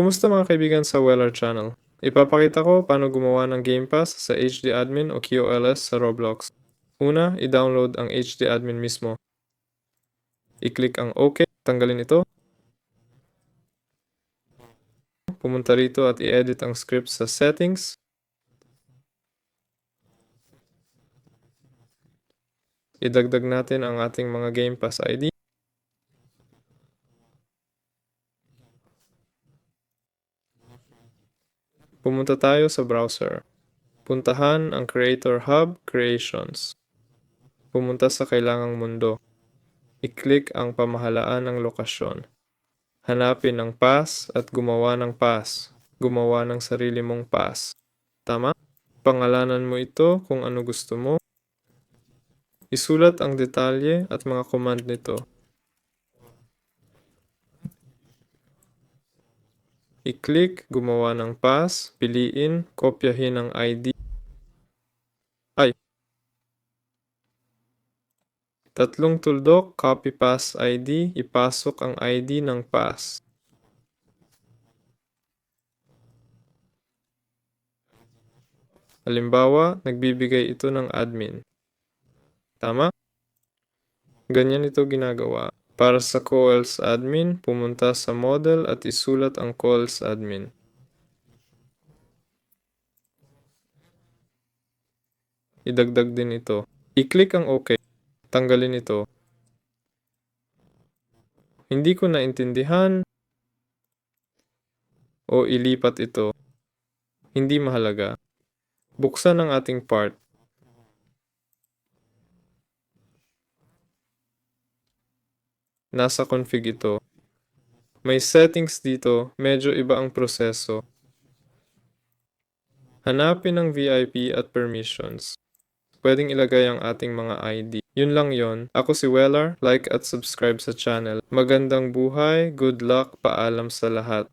Kumusta mga kaibigan sa Weller Channel? Ipapakita ko paano gumawa ng Game Pass sa HD Admin o QoLS sa Roblox. Una, i-download ang HD Admin mismo. I-click ang OK, tanggalin ito. Pumunta rito at i-edit ang script sa Settings. Idagdag natin ang ating mga Game Pass ID. Pumunta tayo sa browser. Puntahan ang Creator Hub Creations. Pumunta sa kailangang mundo. I-click ang pamahalaan ng lokasyon. Hanapin ang pass at gumawa ng pass. Gumawa ng sarili mong pass. Tama? Pangalanan mo ito kung ano gusto mo. Isulat ang detalye at mga command nito. I-click, gumawa ng pass, piliin, kopyahin ang ID. Ay. Tatlong tuldok, copy pass ID, ipasok ang ID ng pass. Halimbawa, nagbibigay ito ng admin. Tama? Ganyan ito ginagawa. Para sa calls admin, pumunta sa model at isulat ang calls admin. Idagdag din ito. I-click ang OK. Tanggalin ito. Hindi ko naintindihan o ilipat ito. Hindi mahalaga. Buksan ang ating part. Nasa config ito. May settings dito, medyo iba ang proseso. Hanapin ang VIP at permissions. Pwedeng ilagay ang ating mga ID. Yun lang yon. Ako si Weller, like at subscribe sa channel. Magandang buhay, good luck, paalam sa lahat.